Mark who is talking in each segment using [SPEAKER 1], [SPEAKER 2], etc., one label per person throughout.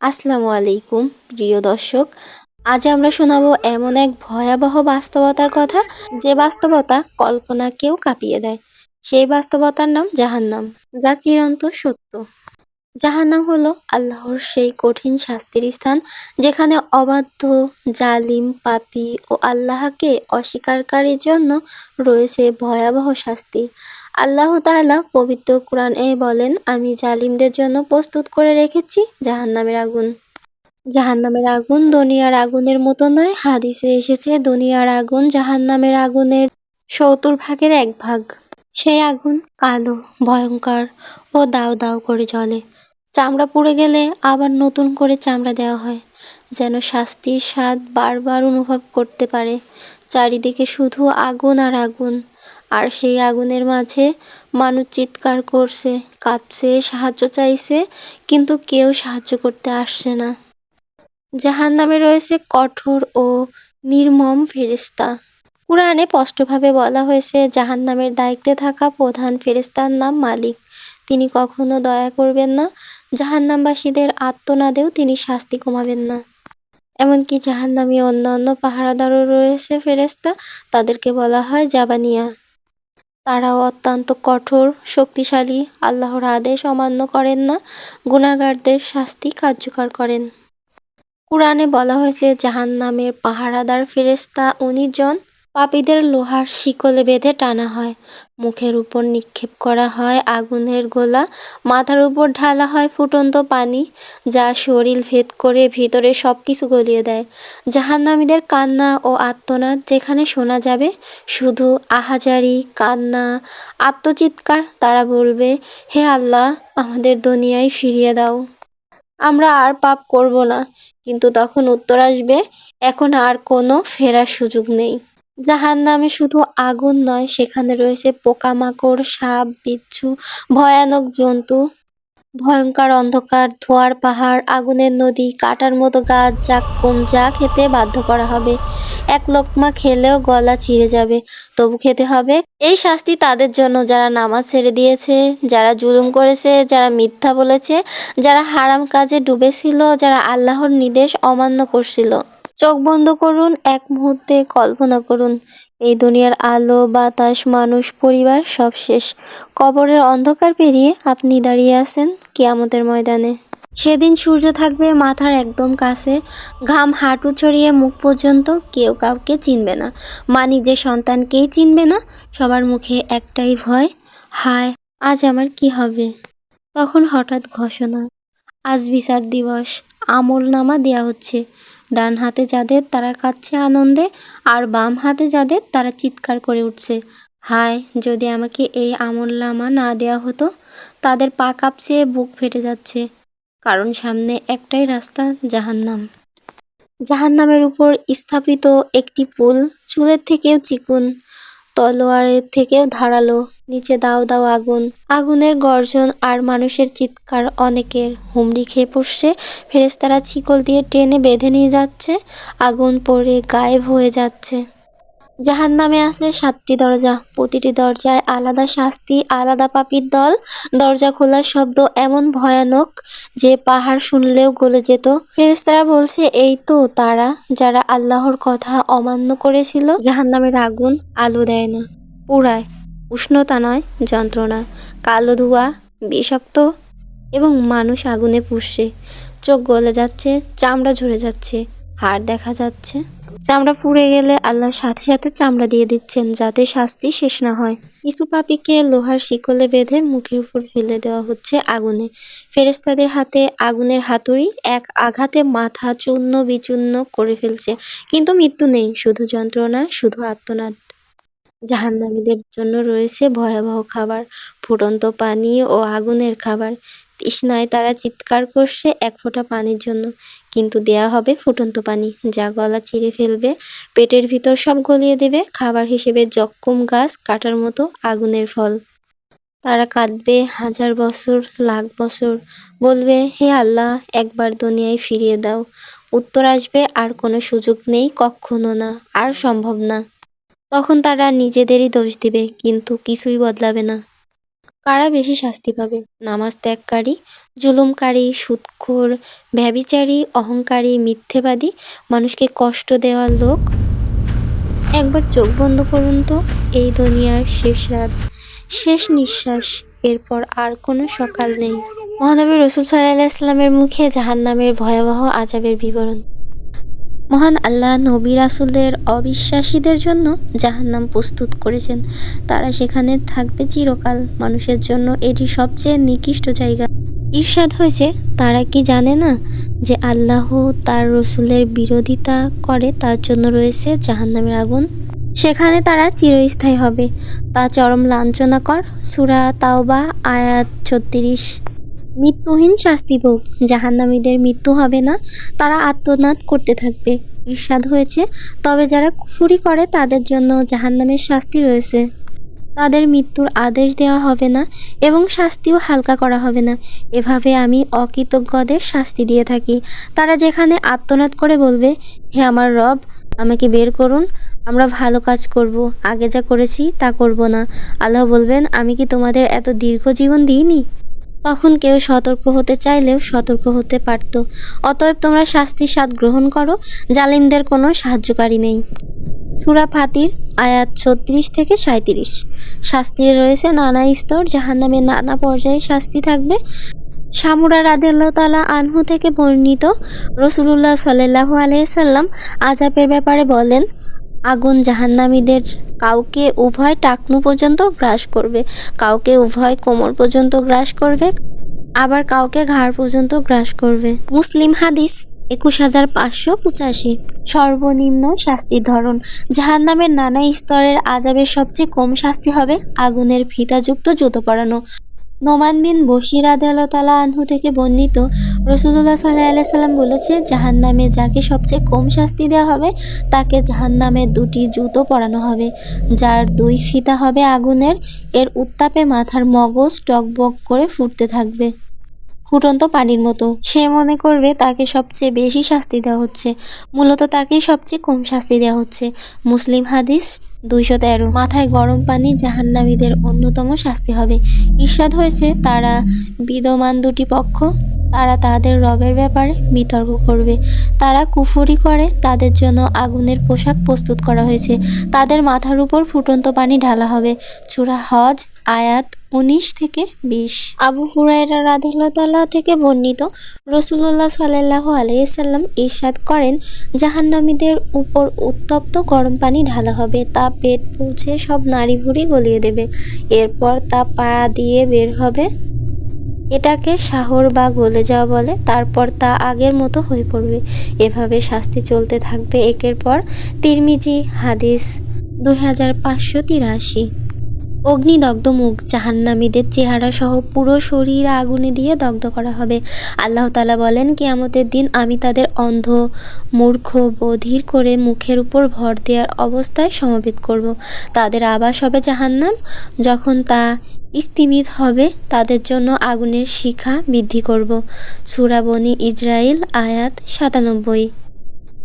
[SPEAKER 1] আসসালামু আলাইকুম, প্রিয় দর্শক। আজ আমরা শোনাবো এমন এক ভয়াবহ বাস্তবতার কথা, যে বাস্তবতা কল্পনাকেও কাঁপিয়ে দেয়। সেই বাস্তবতার নাম জাহান্নাম, যা চিরন্ত সত্য। জাহান্নাম হলো আল্লাহর সেই কঠিন শাস্তির স্থান, যেখানে অবাধ্য, জালিম, পাপী ও আল্লাহকে অস্বীকারীর জন্য রয়েছে ভয়াবহ শাস্তি। আল্লাহ তাআলা পবিত্র কোরআনে বলেন, আমি জালিমদের জন্য প্রস্তুত করে রেখেছি জাহান্নামের আগুন। জাহান্নামের আগুন দুনিয়ার আগুনের মতো নয়, হাদিসে এসেছে, দুনিয়ার আগুন জাহান্নামের আগুনের সত্তর ভাগের এক ভাগ। সেই আগুন কালো, ভয়ঙ্কর ও দাও দাও করে জ্বলে। চামড়া পুড়ে গেলে আবার নতুন করে চামড়া দেওয়া হয়, যেন শাস্তির স্বাদ বারবার অনুভব করতে পারে। চারিদিকে শুধু আগুন আর আগুন, আর সেই আগুনের মাঝে মানুষ চিৎকার করছে, কাঁদছে, সাহায্য চাইছে, কিন্তু কেউ সাহায্য করতে আসছে না। জাহান্নামে রয়েছে কঠোর ও নির্মম ফেরেশতা। কুরআনে স্পষ্টভাবে বলা হয়েছে, জাহান্নামের দায়িত্বে থাকা প্রধান ফেরেশতার নাম মালিক। তিনি কখনো দয়া করবেন না, জাহান্নামবাসীদের আত্মনাদেও তিনি শাস্তি কমাবেন না। এমনকি জাহান্নামী অন্যান্য পাহারাদারও রয়েছে ফেরেশতা, তাদেরকে বলা হয় জাবানিয়া। তারাও অত্যন্ত কঠোর, শক্তিশালী, আল্লাহর আদেশ অমান্য করেন না গুণাগারদের শাস্তি কার্যকর করেন। কুরআনে বলা হয়েছে, জাহান্নামের পাহারাদার ফেরেশতা উনিশ জন পাপীদের লোহার শিকলে বেঁধে টানা হয়। মুখের উপর নিক্ষেপ করা হয়, আগুনের গোলা। মাথার উপর ঢালা হয় ফুটন্ত পানি, যা শরীর ভেদ করে ভিতরে সব কিছু গলিয়ে দেয়। জাহান্নামীদের কান্না ও আত্মনাদ যেখানে শোনা যাবে, শুধু আহাজারি, কান্না, আত্মচিৎকার, তারা বলবে, হে আল্লাহ, আমাদের দুনিয়ায় ফিরিয়ে দাও। আমরা আর পাপ করব না। কিন্তু তখন উত্তর আসবে, এখন আর কোনো ফেরার সুযোগ নেই। জাহান নামে শুধু আগুন নয়, সেখানে রয়েছে পোকামাকড়, সাপ, বিচ্ছু, ভয়ানক জন্তু ভয়ঙ্কর অন্ধকার, ধোয়ার পাহাড়, আগুনের নদী, কাটার মতো গাছ যা কম যা খেতে বাধ্য করা হবে। এক লোকমা খেলেও গলা ছিঁড়ে যাবে। তবু খেতে হবে। এই শাস্তি তাদের জন্য। যারা নামাজ ছেড়ে দিয়েছে, যারা জুলুম করেছে, যারা মিথ্যা বলেছে, যারা হারাম কাজে ডুবেছিল, যারা আল্লাহর নির্দেশ অমান্য করছিল। চোখ বন্ধ করুন, এক মুহূর্তে কল্পনা করুন। এই দুনিয়ার আলো, বাতাস, মানুষ, পরিবার সব শেষ। কবরের অন্ধকার পেরিয়ে আপনি দাঁড়িয়ে আছেন কিয়ামতের ময়দানে। সেদিন সূর্য থাকবে মাথার একদম কাছে। ঘাম হাঁটু ছড়িয়ে মুখ পর্যন্ত কেউ কাউকে চিনবে না। মা নিজের সন্তানকেই চিনবে না, সবার মুখে একটাই ভয়, হায়, আজ আমার কি হবে? তখন হঠাৎ ঘোষণা, আজ বিচার দিবস। আমল নামা দেওয়া হচ্ছে। ডান হাতে যাদের তারা কাচ্ছে আনন্দে, আর বাম হাতে যাদের তারা চিৎকার করে উঠছে। হায়, যদি আমাকে এই আমল নামা না দেওয়া হতো, তাদের পা কাঁপছে, বুক ফেটে যাচ্ছে। কারণ সামনে একটাই রাস্তা, জাহান্নাম। জাহান্নামের উপর স্থাপিত একটি পুল, চুলের থেকেও চিকুন। তলোয়ারের থেকেও ধারালো, নিচে দাও দাও আগুন। আগুনের গর্জন আর মানুষের চিৎকার অনেকের। হুমড়ি খেয়ে পড়ছে ফেরেস্তারা ছিকল দিয়ে টেনে বেঁধে নিয়ে যাচ্ছে। আগুন পড়ে গায়েব হয়ে যাচ্ছে। জাহান নামে আছে সাতটি দরজা, প্রতিটি দরজায় আলাদা শাস্তি, আলাদা পাপির দল। দরজা খোলার শব্দ এমন ভয়ানক যে পাহাড় শুনলেও গলে যেত। ফেরেস্তারা বলছে, এই তো তারা যারা আল্লাহর কথা অমান্য করেছিল জাহান নামের আগুন আলো দেয় না। পুরায় উষ্ণতা নয়, যন্ত্রণা। কালো ধোঁয়া, বিষাক্ত এবং মানুষ আগুনে পুষছে। চোখ গলে যাচ্ছে, চামড়া ঝরে যাচ্ছে, হাড় দেখা যাচ্ছে। চামড়া পুড়ে গেলে আল্লাহ সাথে সাথে চামড়া দিয়ে দিচ্ছেন যাতে শাস্তি শেষ না হয়। কিছু পাপিকে লোহার শিকলে বেঁধে মুখের উপর ফেলে দেওয়া হচ্ছে আগুনে। ফেরেস্তাদের হাতে আগুনের হাতুড়ি এক আঘাতে মাথা চূর্ণ বিচূর্ণ করে ফেলছে। কিন্তু মৃত্যু নেই, শুধু যন্ত্রণা, শুধু আত্মনাদ। জাহান্নামীদের জন্য রয়েছে ভয়াবহ খাবার, ফুটন্ত পানি ও আগুনের খাবার। তৃষ্ণায় তারা চিৎকার করছে এক ফোঁটা পানির জন্য। কিন্তু দেয়া হবে ফুটন্ত পানি, যা গলা চিরে ফেলবে, পেটের ভিতর সব গলিয়ে দেবে, খাবার হিসেবে জক্কুম গাছ, কাটার মতো আগুনের ফল। তারা কাঁদবে হাজার বছর, লাখ বছর। বলবে, হে আল্লাহ, একবার দুনিয়ায় ফিরিয়ে দাও। উত্তর আসবে, আর কোনো সুযোগ নেই, কখনো না, আর সম্ভব না। তখন তারা নিজেদেরই দোষ দিবে, কিন্তু কিছুই বদলাবে না। কারা বেশি শাস্তি পাবে? নামাজ ত্যাগকারী, জুলুমকারী, সুদখোর, ব্যভিচারী, অহংকারী, মিথ্যেবাদী, মানুষকে কষ্ট দেওয়ার লোক? একবার চোখ বন্ধ করুন তো, এই দুনিয়ার শেষ রাত, শেষ নিঃশ্বাস, এরপর আর কোনো সকাল নেই। মহানবী রসুল সাল্লাহ ইসলামের মুখে জাহান্নামের ভয়াবহ আজাবের বিবরণ। মহান আল্লাহ, নবী রাসুলদের অবিশ্বাসীদের জন্য জাহান্নাম প্রস্তুত করেছেন। তারা সেখানে থাকবে চিরকাল। মানুষের জন্য এটি সবচেয়ে নিকৃষ্ট জায়গা। ঈর্ষাদ হয়েছে, তারা কি জানে না যে আল্লাহ তার রসুলের বিরোধিতা করে, তার জন্য রয়েছে জাহান্নামের আগুন? সেখানে তারা চিরস্থায়ী হবে। তা চরম লাঞ্ছনাকর। সুরা তাওবা, আয়াত ছত্রিশ। মৃত্যুহীন শাস্তি ভোগ। জাহান্নামীদের মৃত্যু হবে না, তারা আত্মনাদ করতে থাকবে। ঈর্ষাদ হয়েছে, তবে যারা কুফুরি করে তাদের জন্য জাহান্নামের শাস্তি রয়েছে। তাদের মৃত্যুর আদেশ দেওয়া হবে না এবং শাস্তিও হালকা করা হবে না। এভাবে আমি অকৃতজ্ঞদের শাস্তি দিয়ে থাকি। তারা যেখানে আত্মনাদ করে বলবে, হে আমার রব, আমাকে বের করুন, আমরা ভালো কাজ করব, আগে যা করেছি তা করব না। আল্লাহ বলবেন, আমি কি তোমাদের এত দীর্ঘ জীবন দিইনি? তখন কেউ সতর্ক হতে চাইলেও সতর্ক হতে পারত। অতএব তোমরা শাস্তির স্বাদ গ্রহণ করো, জালিমদের কোনো সাহায্যকারী নেই। সুরা ফাতির, আয়াত ছত্রিশ থেকে সাঁত্রিশ শাস্তির রয়েছে নানা স্তর, জাহান্নামে নানা পর্যায়ে শাস্তি থাকবে। সামুরা রাদিয়াল্লাহু তালা আনহু থেকে বর্ণিত রসুলুল্লাহ সাল্লাহু আলাইসাল্লাম আজাবের ব্যাপারে বলেন আগুন জাহান্নামীদের কাউকে উভয় টাকনু পর্যন্ত গ্রাস করবে, কাউকে উভয় কোমর পর্যন্ত গ্রাস করবে, আবার কাউকে ঘাড় পর্যন্ত গ্রাস করবে। মুসলিম হাদিস একুশ হাজার পাঁচশো পঁচাশি। সর্বনিম্ন শাস্তির ধরন, জাহান্নামের নানা স্তরের আজাবের সবচেয়ে কম শাস্তি হবে আগুনের ফিতাযুক্ত জুতো পরানো। নোমান বিন বশির আদালতালা আনহু থেকে বর্ণিত রসুল্লাহ সাল্লাহ সাল্লাম বলেছে, জাহান্নামে যাকে সবচেয়ে কম শাস্তি দেওয়া হবে, তাকে জাহান্নামে দুটি জুতো পরানো হবে, যার দুই ফিতা হবে আগুনের, এর উত্তাপে মাথার মগজ টকবক করে ফুটতে থাকবে। ফুটন্ত পানির মতো। সে মনে করবে তাকে সবচেয়ে বেশি শাস্তি দেওয়া হচ্ছে, মূলত তাকেই সবচেয়ে কম শাস্তি দেওয়া হচ্ছে। মুসলিম হাদিস দুইশো তেরো। মাথায় গরম পানি জাহান্নামীদের অন্যতম শাস্তি হবে। ঈর্ষাদ হয়েছে তারা বিদ্যমান দুটি পক্ষ, তারা তাদের রবের ব্যাপারে বিতর্ক করবে। তারা কুফুরি করে, তাদের জন্য আগুনের পোশাক প্রস্তুত করা হয়েছে। তাদের মাথার উপর ফুটন্ত পানি ঢালা হবে। চূড়া হজ আয়াত উনিশ থেকে বিশ। আবু হুরাইরা হুরায়রা রাদিল্লাহ থেকে বর্ণিত রসুল্লাহ সাল্লাহ আলাইসাল্লাম ইরশাদ করেন, জাহান্নামীদের উপর উত্তপ্ত গরম পানি ঢালা হবে, তা পেট পৌঁছে সব নাড়ি ভুড়ি গলিয়ে দেবে, এরপর তা পা দিয়ে বের হবে। এটাকে শাহর বা গলে যাওয়া বলে, তারপর তা আগের মতো হয়ে পড়বে। এভাবে শাস্তি চলতে থাকবে একের পর তিরমিজি হাদিস দুই হাজার পাঁচশো তিরাশি। অগ্নিদগ্ধ মুখ, জাহান্নামীদের চেহারা সহ পুরো শরীর আগুনে দিয়ে দগ্ধ করা হবে। আল্লাহ তালা বলেন, কেয়ামতের দিন আমি তাদের অন্ধ, মূর্খ, বধির করে মুখের উপর ভর দেওয়ার অবস্থায় সমবেত করব। তাদের আবাস হবে জাহান্নাম। যখন তা স্থিমিত হবে, তাদের জন্য আগুনের শিখা বৃদ্ধি করব। সুরাবনি ইসরায়েল আয়াত সাতানব্বই।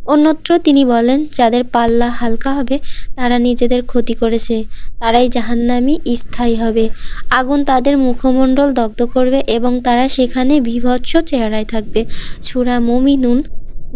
[SPEAKER 1] অন্যত্র তিনি বলেন, যাদের পাল্লা হালকা হবে, তারা নিজেদের ক্ষতি করেছে। তারাই জাহান্নামি, স্থায়ী হবে। আগুন তাদের মুখমণ্ডল দগ্ধ করবে এবং তারা সেখানে বিভৎস চেহারায় থাকবে। সুরা মুমিনুন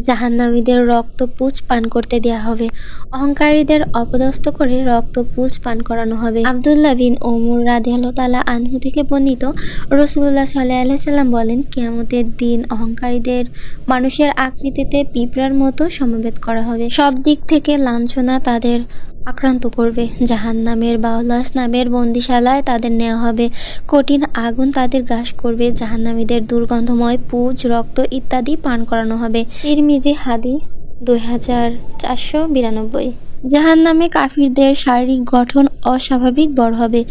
[SPEAKER 1] জাহান্নামীদের রক্তপুজ পান করতে দেয়া হবে। অহংকারীদের অপদস্থ করে রক্ত রক্তপুজ পান করানো হবে। আবদুল্লাহ বিন ওমর রাদিয়াল্লাহ আনহু থেকে বর্ণিত রসুল্লাহ সাল্লাহ সাল্লাম বলেন, কেয়ামতের দিন অহংকারীদের মানুষের আকৃতিতে পিঁপড়ার মতো সমবেত করা হবে। সব দিক থেকে লাঞ্ছনা তাদের আক্রান্ত করবে। জাহান নামের বাউলাস নামের বন্দিশালায় তাদের নেওয়া হবে। কঠিন আগুন তাদের গ্রাস করবে। জাহান্নামীদের দুর্গন্ধময় পুজ, রক্ত ইত্যাদি পান করানো হবে। ইরমিজি হাদিস দুই হাজার চারশো বিরানব্বই। জাহান নামে কাফিরদের শারীরিক গঠন অস্বাভাবিক বড় হবে।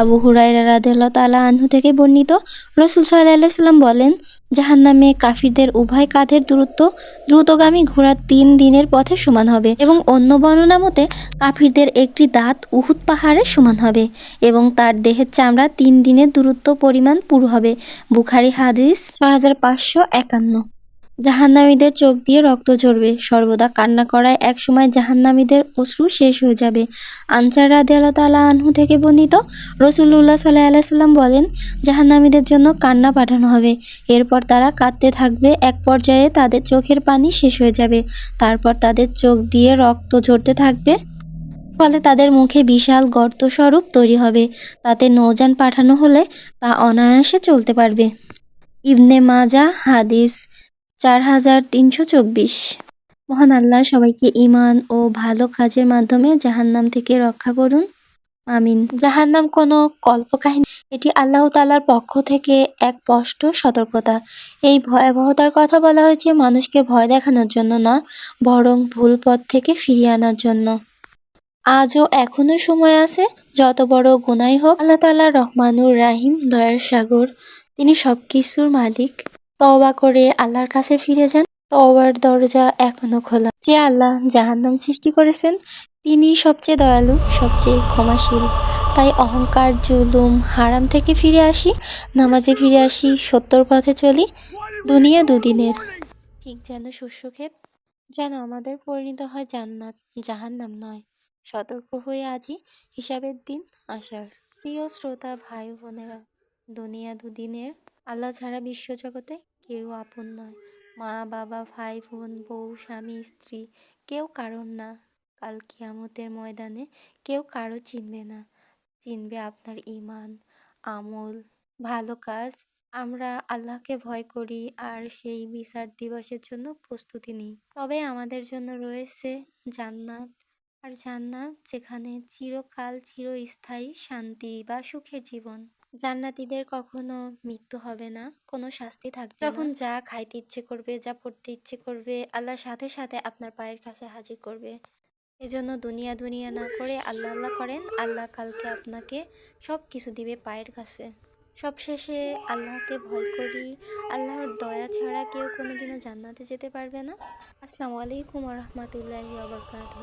[SPEAKER 1] আবু হুরাইরা রাদেল্লা তালা আনহু থেকে বর্ণিত রসুল সাল্লাহ সাল্লাম বলেন জাহান নামে কাফিরদের উভয় কাঁধের দূরত্ব দ্রুতগামী ঘোড়ার তিন দিনের পথে সমান হবে এবং অন্য বর্ণনা মতে কাফিরদের একটি দাঁত উহুদ পাহাড়ের সমান হবে এবং তার দেহের চামড়া তিন দিনের দূরত্ব পরিমাণ পুরো হবে। বুখারি হাদিস ছয় হাজার পাঁচশো একান্ন। জাহান্নামীদের চোখ দিয়ে রক্ত ঝরবে। সর্বদা কান্না করায় একসময় জাহান্নামীদের অশ্রু শেষ হয়ে যাবে। আনসার রাদিয়াল্লাহু তাআলা আনহু থেকে বর্ণিত রসুল্লাহ সাল্লাহ আলাইসাল্লাম বলেন, জাহান্নামীদের জন্য কান্না পাঠানো হবে। এরপর তারা কাঁদতে থাকবে। এক পর্যায়ে তাদের চোখের পানি শেষ হয়ে যাবে। তারপর তাদের চোখ দিয়ে রক্ত ঝরতে থাকবে। ফলে তাদের মুখে বিশাল গর্ত স্বরূপ তৈরি হবে। তাতে নৌযান পাঠানো হলে তা অনায়াসে চলতে পারবে। ইবনে মাজা হাদিস চার হাজার তিনশো চব্বিশ। মহান আল্লাহ সবাইকে ইমান ও ভালো কাজের মাধ্যমে জাহান্নাম থেকে রক্ষা করুন। আমিন। জাহান্নাম কোনো কল্পকাহিনী, এটি আল্লাহ তালার পক্ষ থেকে এক স্পষ্ট সতর্কতা। এই ভয়াবহতার কথা বলা হয়েছে মানুষকে ভয় দেখানোর জন্য না, বরং ভুল পথ থেকে ফিরিয়ে আনার জন্য। আজও এখনও সময় আছে, যত বড় গুনাই হোক, আল্লাহ তাআলা রহমানুর রাহিম, দয়ার সাগর, তিনি সব কিছুর মালিক। তওবা করে আল্লাহর কাছে ফিরে যান। তওবার দরজা এখনও খোলা। যে আল্লাহ জাহান্নাম সৃষ্টি করেছেন, তিনি সবচেয়ে দয়ালু, সবচেয়ে ক্ষমাশীল। তাই অহংকার, জুলুম, হারাম থেকে ফিরে আসি, নামাজে ফিরে আসি, সত্যর পথে চলি, দুনিয়া দুদিনের। ঠিক যেন শস্যক্ষেত যেন আমাদের পরিণত হয় জান্নাত, জাহান্নাম নয়। সতর্ক হয়ে আছি হিসাবের দিন আসার। প্রিয় শ্রোতা, ভাই বোনেরা, দুনিয়া দুদিনের আল্লাহ ছাড়া বিশ্বজগতে কেউ আপন নয়। মা, বাবা, ভাই, বোন, বউ, স্বামী, স্ত্রী কেউ কারণ না। কাল কিয়ামতের ময়দানে কেউ কারও চিনবে না। চিনবে আপনার ইমান আমল, ভালো কাজ। আমরা আল্লাহকে ভয় করি আর সেই বিচার দিবসের জন্য প্রস্তুতি নিই। তবে আমাদের জন্য রয়েছে জান্নাত। আর জান্নাত যেখানে চিরকাল চিরস্থায়ী শান্তি বা সুখের জীবন। জান্নাতীদের কখনো মৃত্যু হবে না, কোনো শাস্তি থাকবে যখন যা খাইতে ইচ্ছে করবে, যা পড়তে ইচ্ছে করবে, আল্লাহ সাথে সাথে আপনার পায়ের কাছে হাজির করবে। এজন্য দুনিয়া দুনিয়া না করে আল্লাহ আল্লাহ করেন, আল্লাহ কালকে আপনাকে সব কিছু দিবে পায়ের কাছে। সব শেষে আল্লাহকে ভয় করি, আল্লাহর দয়া ছাড়া কেউ কোনোদিনও জান্নাতে যেতে পারবে না। আসসালামু আলাইকুম রহমতুল্লাহি আবরকাত